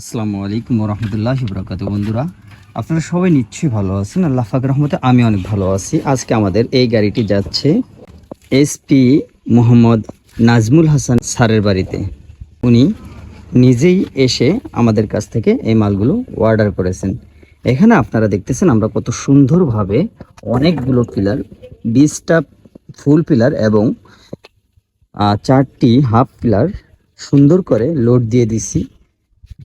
আসসালামু আলাইকুম রহমতুল্লাহ বরকাত বন্ধুরা, আপনারা সবাই নিশ্চয়ই ভালো আছেন। আল্লাহ ফাক রহমতে আমি অনেক ভালো আছি। আজকে আমাদের এই গাড়িটি যাচ্ছে এসপি মোহাম্মদ নাজমুল হাসান স্যারের বাড়িতে। উনি নিজেই এসে আমাদের কাছ থেকে এই মালগুলো অর্ডার করেছেন। এখানে আপনারা দেখতেছেন আমরা কত সুন্দরভাবে অনেকগুলো পিলার বিশটা ফুল পিলার এবং চারটি হাফ পিলার সুন্দর করে লোড দিয়ে দিছি।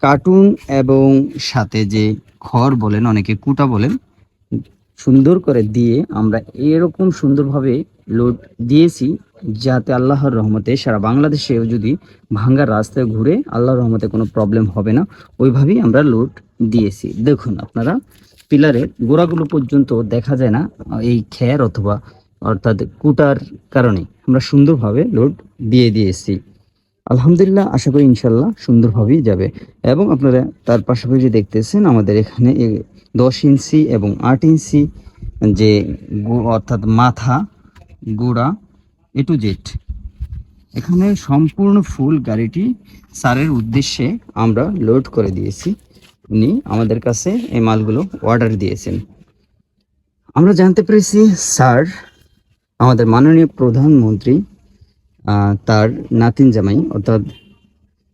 কার্টুন এবং সাথে যে খড় বলেন, অনেকে কুটা বলেন, সুন্দর করে দিয়ে আমরা এরকম সুন্দরভাবে লোড দিয়েছি যাতে আল্লাহর রহমতে সারা বাংলাদেশেও যদি ভাঙ্গার রাস্তায় ঘুরে আল্লাহর রহমতে কোনো প্রবলেম হবে না, ওইভাবেই আমরা লোড দিয়েছি। দেখুন, আপনারা পিলারের গোড়াগুলো পর্যন্ত দেখা যায় না, এই খ্যার অথবা অর্থাৎ কুটার কারণে আমরা সুন্দরভাবে লোড দিয়ে দিয়েছি। আলহামদুলিল্লাহ, আশা করি ইনশাল্লাহ সুন্দরভাবেই যাবে। এবং আপনারা তার পাশাপাশি দেখতেছেন আমাদের এখানে দশ ইঞ্চি এবং আট ইঞ্চি যে অর্থাৎ মাথা, গোড়া, এ টু জেড। এখানে সম্পূর্ণ ফুল গাড়িটি স্যারের উদ্দেশ্যে আমরা লোড করে দিয়েছি। উনি আমাদের কাছে এই মালগুলো অর্ডার দিয়েছেন। আমরা জানতে পেরেছি, স্যার আমাদের মাননীয় প্রধানমন্ত্রী তার নাতিন জামাই, অর্থাৎ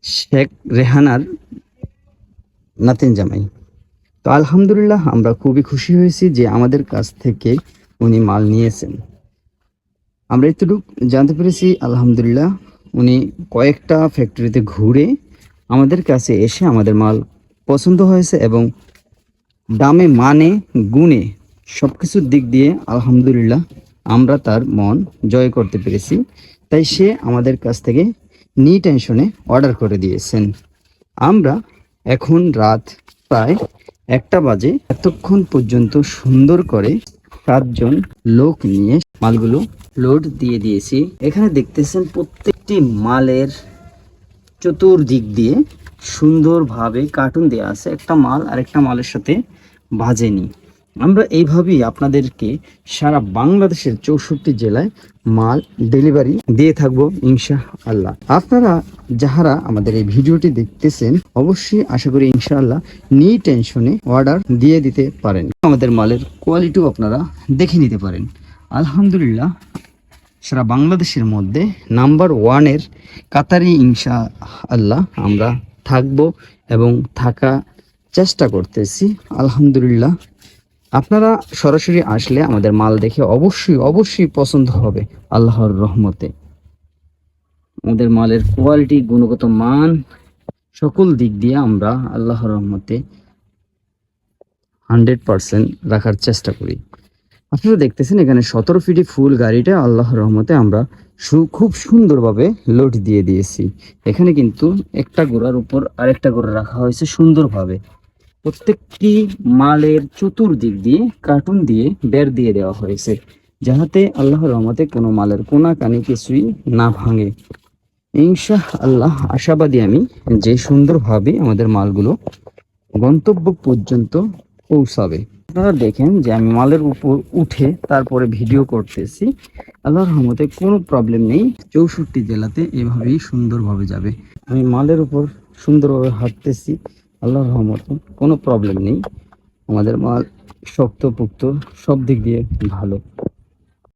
শেখ রেহানার নাতিন জামাই। তো আলহামদুলিল্লাহ আমরা খুবই খুশি হয়েছি যে আমাদের কাছ থেকে উনি মাল নিয়েছেন। আমরা এতটুকু জানতে পেরেছি, আলহামদুলিল্লাহ, উনি কয়েকটা ফ্যাক্টরিতে ঘুরে আমাদের কাছে এসে আমাদের মাল পছন্দ হয়েছে এবং দামে মানে গুণে সব কিছুর দিক দিয়ে আলহামদুলিল্লাহ আমরা তার মন জয় করতে পেরেছি। তাই সে আমাদের কাছ থেকে নি টেনশনে অর্ডার করে দিয়েছেন। আমরা এখন রাত প্রায় একটা বাজে এতক্ষণ পর্যন্ত সুন্দর করে সাতজন লোক নিয়ে মালগুলো লোড দিয়ে দিয়েছি। এখানে দেখতেছেন প্রত্যেকটি মালের চতুর্দিক দিয়ে সুন্দরভাবে কার্টুন দেওয়া আছে। একটা মাল আর একটা মালের সাথে বাজেনি। আমরা এইভাবেই আপনাদেরকে সারা বাংলাদেশের চৌষট্টি জেলায় মাল ডেলিভারি দিয়ে থাকব ইনশা আল্লাহ আপনারা যাহারা আমাদের এই ভিডিওটি দেখতেছেন, অবশ্যই আশা করি ইনশাআল্লাহ নি টেনশনে অর্ডার দিয়ে দিতে পারেন। আমাদের মালের কোয়ালিটিও আপনারা দেখে নিতে পারেন। আলহামদুলিল্লাহ, সারা বাংলাদেশের মধ্যে নাম্বার ওয়ানের কাতারি ইনশা আল্লাহ আমরা থাকব এবং থাকা চেষ্টা করতেছি। আলহামদুলিল্লাহ আপনারা সরাসরি আসলে আমাদের মাল দেখে অবশ্যই অবশ্যই পছন্দ হবে আল্লাহর রহমতে। আমাদের মালের কোয়ালিটি গুণগত মান, সকল দিক দিয়ে আমরা আল্লাহর রহমতে হান্ড্রেড পার্সেন্ট রাখার চেষ্টা করি। আপনারা দেখতেছেন এখানে সতেরো ফিটি ফুল গাড়িটা আল্লাহর রহমতে আমরা খুব সুন্দরভাবে লোড দিয়ে দিয়েছি। এখানে কিন্তু একটা গোড়ার উপর আরেকটা গোড়া রাখা হয়েছে সুন্দরভাবে। প্রত্যেকটি মালের চতুর্দিক দিয়ে কার্টুন দিয়ে বের দিয়ে দেওয়া হয়েছে, যাহাতে আল্লাহর রহমতে কোনো মালের কোনা কানি কিছুই না ভাঙে। ইনশা আল্লাহ, আশাবাদী আমি যে সুন্দরভাবে আমাদের মালগুলো গন্তব্য পর্যন্ত পৌঁছাবে। আপনারা দেখেন যে আমি মালের উপর উঠে তারপরে ভিডিও করতেছি, আল্লাহর রহমতে কোনো প্রবলেম নেই, চৌষট্টি জেলাতে এভাবেই সুন্দরভাবে যাবে। আমি মালের উপর সুন্দরভাবে হাঁটতেছি আল্লাহর রহমত কোনো প্রবলেম নেই। আমাদের মাল শক্ত পুক্ত সব দিক দিয়ে ভালো।